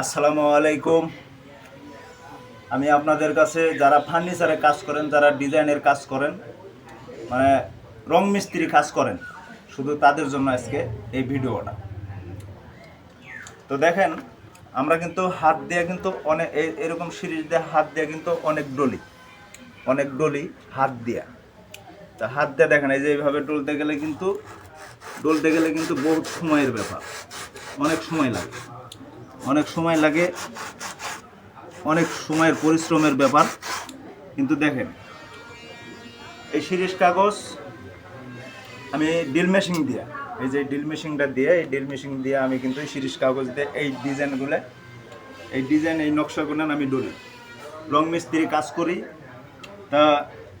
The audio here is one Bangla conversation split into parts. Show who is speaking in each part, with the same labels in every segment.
Speaker 1: আসসালামু আলাইকুম। আমি আপনাদের কাছে যারা ফার্নিচারে কাজ করেন, যারা ডিজাইনের কাজ করেন মানে রং মিস্ত্রি কাজ করেন, শুধু তাদের জন্য আজকে এই ভিডিওটা। তো দেখেন, আমরা কিন্তু হাত দিয়ে কিন্তু অনেক এরকম সিরিজ দিয়ে হাত দিয়ে কিন্তু অনেক ডলি অনেক ডলি হাত দিয়া। তা হাত দিয়ে দেখেন, এই যে এইভাবে ডলতে গেলে কিন্তু, ডলতে গেলে কিন্তু বহুত সময়ের ব্যাপার, অনেক সময় লাগে। অনেক সময় লাগে, অনেক সময়ের পরিশ্রমের ব্যাপার, কিন্তু দেখেন, এই সিরিজ কাগজ, আমি ডিল মেশিন দিয়ে, এই যে ডিল মেশিনটা দিয়ে, এই ডিল মেশিন দিয়ে আমি কিন্তু এই সিরিজ কাগজ দিয়ে এই ডিজাইনগুলো, এই ডিজাইন, এই নকশাগুলো আমি ডলি রং মিস্ত্রি কাজ করি, তা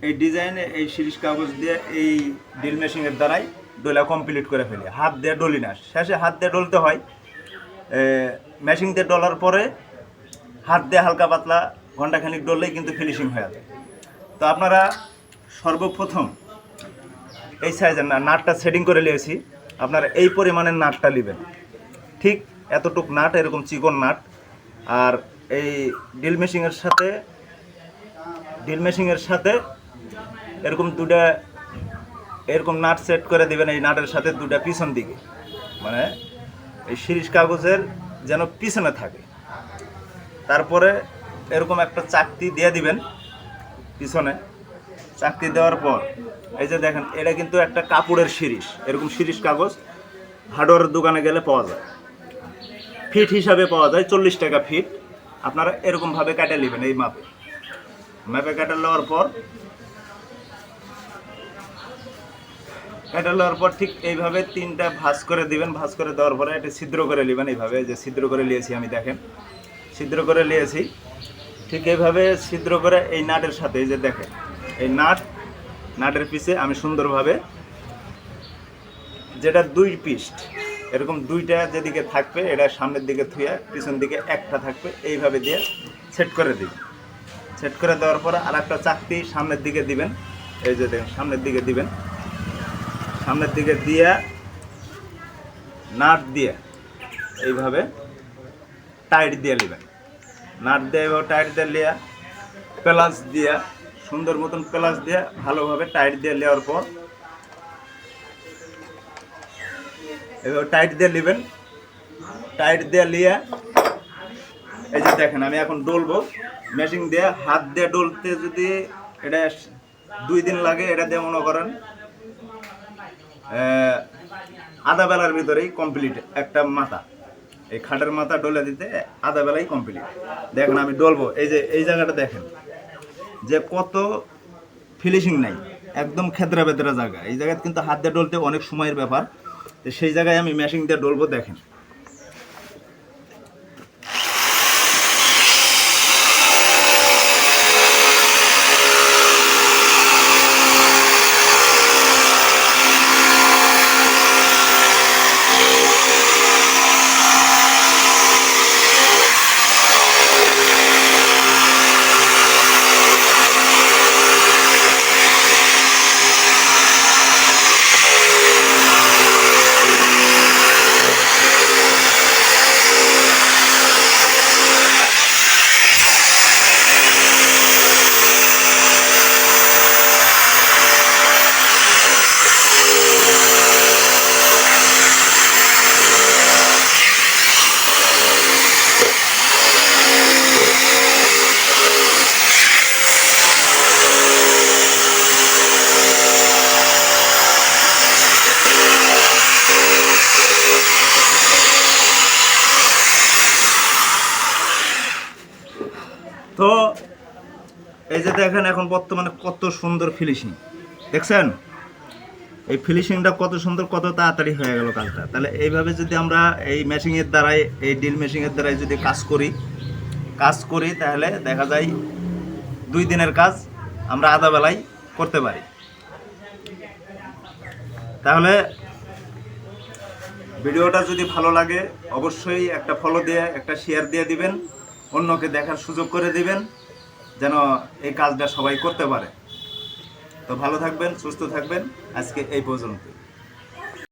Speaker 1: এই ডিজাইন, এই সিরিজ কাগজ দিয়ে এই ডিল মেশিনের দ্বারাই ডোলা কমপ্লিট করে ফেলি। হাত দিয়ে ডলি না, শেষে হাত দিয়ে ডলতে হয় মেশিন দিয়ে ডলার পরে হাত দিয়ে হালকা পাতলা ঘন্টাখানিক ডললেই কিন্তু ফিনিশিং হয়ে যায়। তো আপনারা সর্বপ্রথম এই সাইজের নাটটা সেটিং করে নিয়েছি। আপনারা এই পরিমাণের নাটটা নেবেন। ঠিক এতটুক নাট, এরকম চিকন নাট। আর এই ডিল মেশিনের সাথে ডিল মেশিনের সাথে এরকম দুটা এরকম নাট সেট করে দেবেন এই নাটের সাথে দুটা পিছন দিকে। মানে এই শিরিষ কাগজের যেন পিছনে থাকে। তারপরে এরকম একটা চাকতি দিয়ে দিবেন পিছনে। চাকতি দেওয়ার পর, এই যে দেখেন, এটা কিন্তু একটা কাপড়ের শিরিষ এরকম শিরিষ কাগজ হার্ডওয়ারের দোকানে গেলে পাওয়া যায়। ফিট হিসাবে পাওয়া যায়, চল্লিশ টাকা ফিট। আপনারা এরকমভাবে কাটে নেবেন এই মাপে। ম্যাপে কাটে নেওয়ার পর কাটে নেওয়ার পর ঠিক এইভাবে তিনটা ভাঁজ করে দিবেন, ভাঁজ করে দেওয়ার পরে এটা ছিদ্র করে নেবেন এইভাবে যে ছিদ্র করে নিয়েছি আমি, দেখেন। ছিদ্র করে নিয়েছি। ঠিক এইভাবে ছিদ্র করে এই নাটের সাথে, এই যে দেখেন, এই নাট, নাটের পিছে আমি সুন্দরভাবে যেটা দুই পিস্ট এরকম দুইটা যেদিকে থাকবে, এটা সামনের দিকে থুয়ে পিছন দিকে একটা থাকবে, এইভাবে দিয়ে সেট করে দিই। সেট করে দেওয়ার পর আর একটা চাকতি সামনের দিকে দিবেন, এই যে দেখেন, সামনের দিকে দিবেন। সামনের দিকে দিয়ে, নাট দিয়ে, এইভাবে টাইট দিয়ে নেবেন নাট দিয়ে এভাবে টাইট দিয়ে লিয়া, প্লাস দিয়া, সুন্দর মতন প্লাস দিয়ে ভালোভাবে টাইট দিয়ে নেওয়ার পর এভাবে টাইট দিয়ে নেবেন টাইট দিয়ে নিয়ে এই যে দেখেন, আমি এখন ডলবো। মেশিন দিয়ে হাত দিয়ে ডলতে যদি এটা দুই দিন লাগে, এটা দিয়ে মনে করেন আধা বেলার ভিতরেই কমপ্লিট একটা মাথা। এই খাটের মাথা ডলে দিতে আধা বেলাই কমপ্লিট দেখেন, আমি ডলবো। এই যে, এই জায়গাটা দেখেন, যে কত ফিলিশিং নাই, একদম খেদরা বেদরা জায়গা। এই জায়গায় কিন্তু হাত দিয়ে ডলতে অনেক সময়ের ব্যাপার। তো সেই জায়গায় আমি মেশিন দিয়ে ডলবো, দেখেন। এই যে দেখেন এখন বর্তমানে কত সুন্দর ফিনিশিং দেখছেন? এই ফিনিশিংটা কত সুন্দর, কত তাড়াতাড়ি হয়ে গেল কাজটা। তাহলে এইভাবে যদি আমরা এই মেশিংয়ের দ্বারাই, এই ডিল মেশিংয়ের দ্বারাই যদি কাজ করি কাজ করি, তাহলে দেখা যায় দুই দিনের কাজ আমরা আধা বেলায় করতে পারি। তাহলে ভিডিওটা যদি ভালো লাগে, অবশ্যই একটা ফলো দিয়ে, একটা শেয়ার দিয়ে দিবেন। অন্যকে দেখার সুযোগ করে দিবেন। যেন এই কাজটা সবাই করতে পারে। তো ভালো থাকবেন সুস্থ থাকবেন। আজকে এই পর্যন্ত